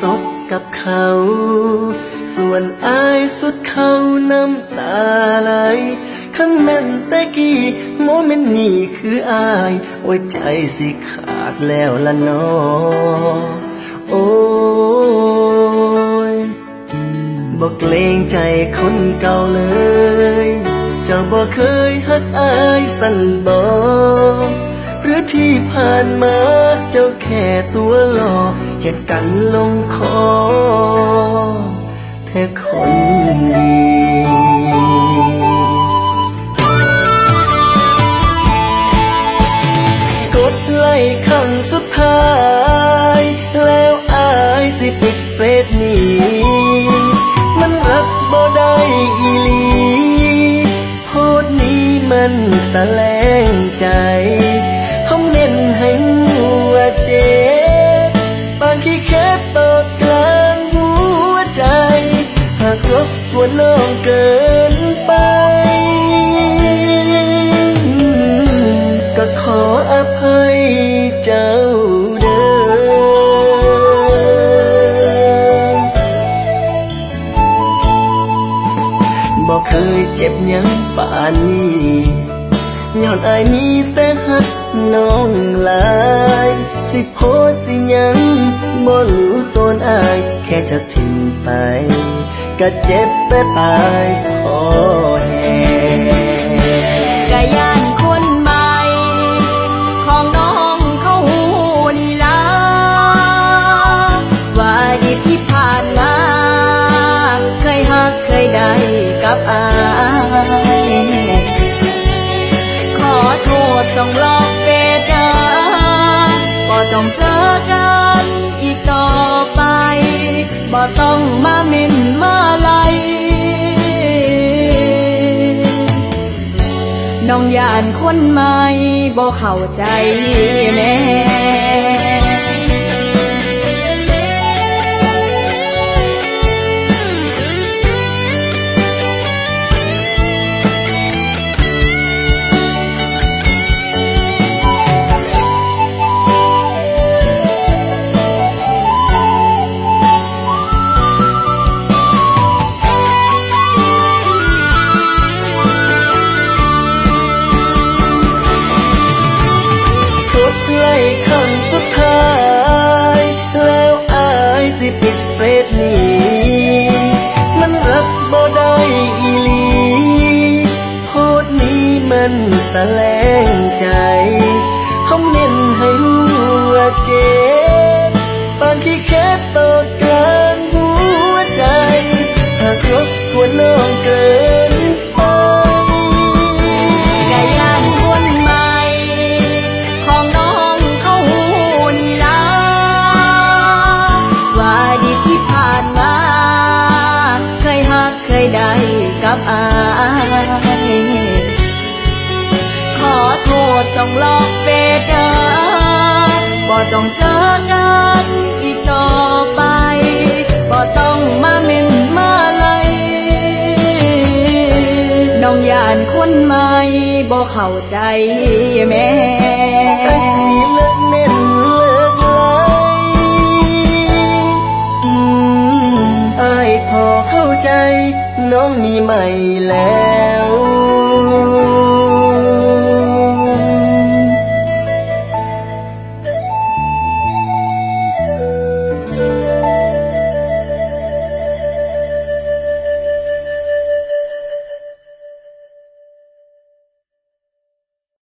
สดกับเขา ส่วนอายสุดเขาน้ำตาไหลขันแม่นแต่กี้โมเมนต์นี้คืออายโอ้ยใจสิขาดแล้วละนอโอ้ยบอกเกรงใจคนเก่าเลย เจ้าบอกเคยฮักอายสั่นบอกหรือที่ผ่านมาเจ้าแค่ตัวหลอก เหตุกันลงคอแท้คนดีกดไล่ครั้งสุดท้าย แล้วอายสิปิดเฟซนี้ มันรับบ่ได้อีลี โพดนี้มันสแสลงใจ วนน้องเกินไป ก็ขออภัยเจ้าเด้อบอกเคยเจ็บยังป่านนี้ย้อนอายมีแต่หักน้องลายสิโพสสิยังบ่รู้ตนอายแค่จะทิ้งไป ก็เจ็บไปตายพอแหงกะยานคนใหม่ ของน้องเขาหูนี่ละว่าดีที่ผ่านมาเคยฮักเคยได้กับอายขอโทษต้องลอกเฟซนบ่ต้องเจอกันอีกต่อไปบ่ต้องมาเม่น ยานคนใหม่บ่เข้าใจแม่ นี้มันแลงใจคอมเมนต์ให้หัวเจ็บบางทีแค่ตกกลางหัวใจ หากรบกวนน้องเกินไปกะยานคนใหม่ ของน้องเขาหูนี่ละว่าอดีที่ผ่านมา เคยฮักเคยได้กับอา ต้องลอกเฟซนะบ่ต้องเจอกันอีกต่อไปบ่ต้องมาเม่นมาไลยน้องยานคนใหม่บ่เข้าใจแม่ไอสีเลิกเน้นเลิกไหลอืมไอ้ายพอเข้าใจ น้องมีใหม่แล้ว